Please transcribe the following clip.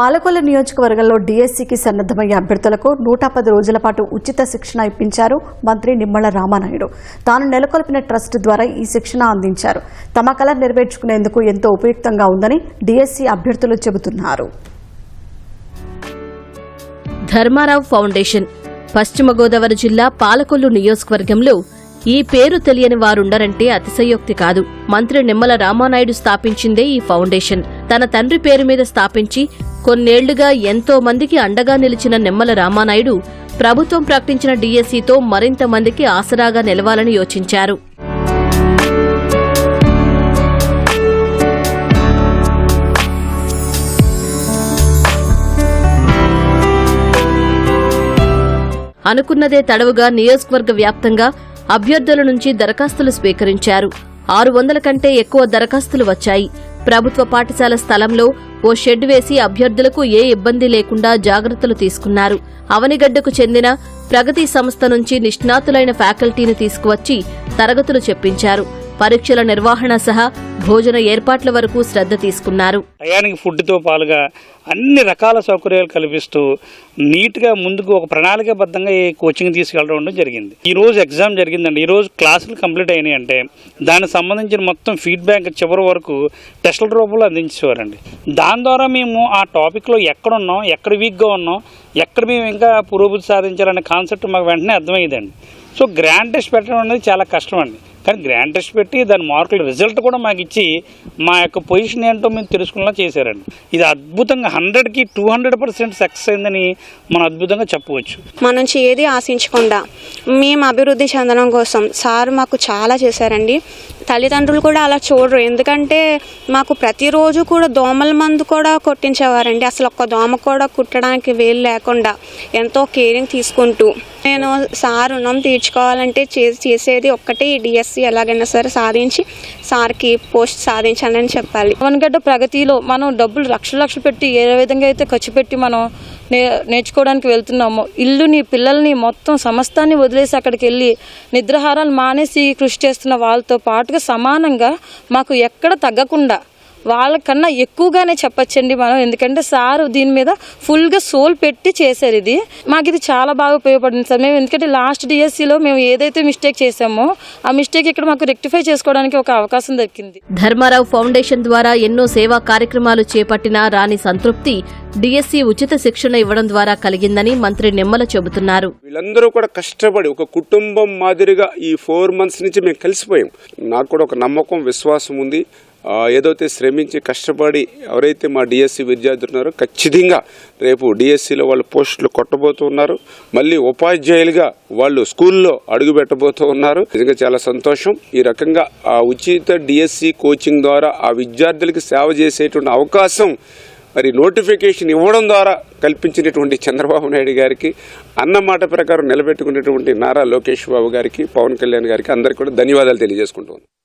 పాలకొల్లు నియోజకవర్గంలో డీఎస్సీకి సన్నద్దమయ్యే అభ్యర్థులకు నూట పది రోజుల పాటు ఉచిత శిక్షణ ఇప్పించారు మంత్రి నిమ్మల రామానాయుడు. తాను నెలకొల్పిన ట్రస్ట్ ద్వారా ఈ శిక్షణ అందించారు. తమ కళ నెరవేర్చుకునేందుకు ఎంతో ఉపయుక్తంగా ఉందని డీఎస్సీ అభ్యర్థులు చెబుతున్నారు. ధర్మారావు ఫౌండేషన్ పశ్చిమ గోదావరి జిల్లా పాలకొల్లు నియోజకవర్గంలో ఈ పేరు తెలియని వారుండరంటే అతిశయోక్తి కాదు. మంత్రి నిమ్మల రామానాయుడు స్థాపించిందే ఈ ఫౌండేషన్. తన తండ్రి పేరు మీద స్థాపించి కొన్నేళ్ళుగా ఎంతో మందికి అండగా నిలిచిన నిమ్మల రామానాయుడు ప్రభుత్వం ప్రకటించిన డీఎస్సీతో మరింత మందికి ఆసరాగా నిలవాలని యోచించారు. అనుకున్నదే తడవుగా నియోజకవర్గ వ్యాప్తంగా అభ్యర్థుల నుంచి దరఖాస్తులు స్వీకరించారు. ఆరు వందల కంటే ఎక్కువ దరఖాస్తులు వచ్చాయి. ప్రభుత్వ పాఠశాల స్థలంలో ఓ షెడ్ వేసి అభ్యర్థులకు ఏ ఇబ్బంది లేకుండా జాగ్రత్తలు తీసుకున్నారు. అవనిగడ్డకు చెందిన ప్రగతి సంస్థ నుంచి నిష్ణాతులైన ఫ్యాకల్టీని తీసుకువచ్చి తరగతులు చెప్పించారు. పరీక్షల నిర్వహణ సహా భోజన ఏర్పాట్ల వరకు శ్రద్ధ తీసుకున్నారు. టయానికి ఫుడ్తో పాలుగా అన్ని రకాల సౌకర్యాలు కల్పిస్తూ నీట్గా ముందుకు ఒక ప్రణాళికాబద్ధంగా ఈ కోచింగ్ తీసుకెళ్ళడం జరిగింది. ఈ రోజు ఎగ్జామ్ జరిగిందండి. ఈ రోజు క్లాసులు కంప్లీట్ అయినాయి అంటే దానికి సంబంధించిన మొత్తం ఫీడ్బ్యాక్ చివరి వరకు టెస్టుల రూపంలో అందించేవారండి. దాని ద్వారా మేము ఆ టాపిక్లో ఎక్కడ ఉన్నాం ఎక్కడ వీక్గా ఉన్నాం ఎక్కడ మేము ఇంకా పురోభివృద్ధి సాధించాలనే కాన్సెప్ట్ మాకు వెంటనే అర్థమయ్యేదండి. సో గ్రాండ్ టెస్ట్ పెట్టడం అనేది చాలా కష్టం అండి కానీ గ్రాండ్ టెస్ట్ పెట్టి దాని మార్కుల రిజల్ట్ కూడా మాకు ఇచ్చి మా యొక్క పొజిషన్ ఏంటో మేము తెలుసుకునేలా చేశారండి. ఇది అద్భుతంగా హండ్రెడ్కి టూ హండ్రెడ్ పర్సెంట్ సక్సెస్ అయిందని మనం అద్భుతంగా చెప్పవచ్చు. మా నుంచి ఏది ఆశించకుండా మేము అభివృద్ధి చెందడం కోసం. సార్ మాకు చాలా చేశారండి. తల్లిదండ్రులు కూడా అలా చూడరు. ఎందుకంటే మాకు ప్రతిరోజు కూడా దోమల మందు కూడా కొట్టించేవారండి. అసలు ఒక్క దోమ కూడా కుట్టడానికి వేలు లేకుండా ఎంతో కేరింగ్ తీసుకుంటూ. నేను సార్ రుణం తీర్చుకోవాలంటే చే- చేసేది ఒక్కటే డిఎస్సి ఎలాగైనా సరే సాధించి సార్కి పోస్ట్ సాధించాలని చెప్పాలి. వనగడ్డ ప్రగతిలో మనం డబ్బులు లక్షలు లక్షలు పెట్టి ఏ విధంగా అయితే ఖర్చు పెట్టి మనం నే నేర్చుకోవడానికి వెళ్తున్నామో ఇల్లుని పిల్లల్ని మొత్తం సమస్తాన్ని వదిలేసి అక్కడికి వెళ్ళి నిద్రహారాలు మానేసి కృషి చేస్తున్న వాళ్ళతో పాటుగా సమానంగా మాకు ఎక్కడ తగ్గకుండా వాళ్ళకన్నా ఎక్కువగానే చెప్పొచ్చండి మనం. ఎందుకంటే సారు దీని మీద ఫుల్గా సోల్ పెట్టి చేశారు ఇది. మాకు ఇది చాలా బాగా ఉపయోగపడింది సార్. మేము ఎందుకంటే లాస్ట్ డిఎస్సిలో మేము ఏదైతే మిస్టేక్ చేసామో ఆ మిస్టేక్ ఇక్కడ మాకు రెక్టిఫై చేసుకోవడానికి ఒక అవకాశం దక్కింది. ధర్మారావు ఫౌండేషన్ ద్వారా ఎన్నో సేవా కార్యక్రమాలు చేపట్టినా రాని సంతృప్తి డీఎస్సీ ఉచిత శిక్షణ ఇవ్వడం ద్వారా కలిగిందని మంత్రి నిమ్మల చెబుతున్నారు. వీళ్ళందరూ కూడా కష్టపడి ఒక కుటుంబం మాదిరిగా ఈ ఫోర్ మంత్స్ నుంచి మేము కలిసిపోయాం. నాకు కూడా ఒక నమ్మకం విశ్వాసం ఉంది. ఏదైతే శ్రమించి కష్టపడి ఎవరైతే మా డిఎస్సి విద్యార్థులు ఉన్నారో ఖచ్చితంగా రేపు డిఎస్సిలో వాళ్ళు పోస్టులు కొట్టబోతున్నారు మళ్ళీ ఉపాధ్యాయులుగా వాళ్ళు స్కూల్లో అడుగు పెట్టబోతూ ఉన్నారు. నిజంగా చాలా సంతోషం. ఈ రకంగా ఆ ఉచిత డిఎస్సి కోచింగ్ ద్వారా ఆ విద్యార్థులకి సేవ చేసేటువంటి అవకాశం మరి నోటిఫికేషన్ ఇవ్వడం ద్వారా కల్పించినటువంటి చంద్రబాబు నాయుడు గారికి అన్నమాట ప్రకారం నిలబెట్టుకున్నటువంటి నారా లోకేష్ బాబు గారికి పవన్ కళ్యాణ్ గారికి అందరికీ కూడా ధన్యవాదాలు తెలియజేసుకుంటున్నాను.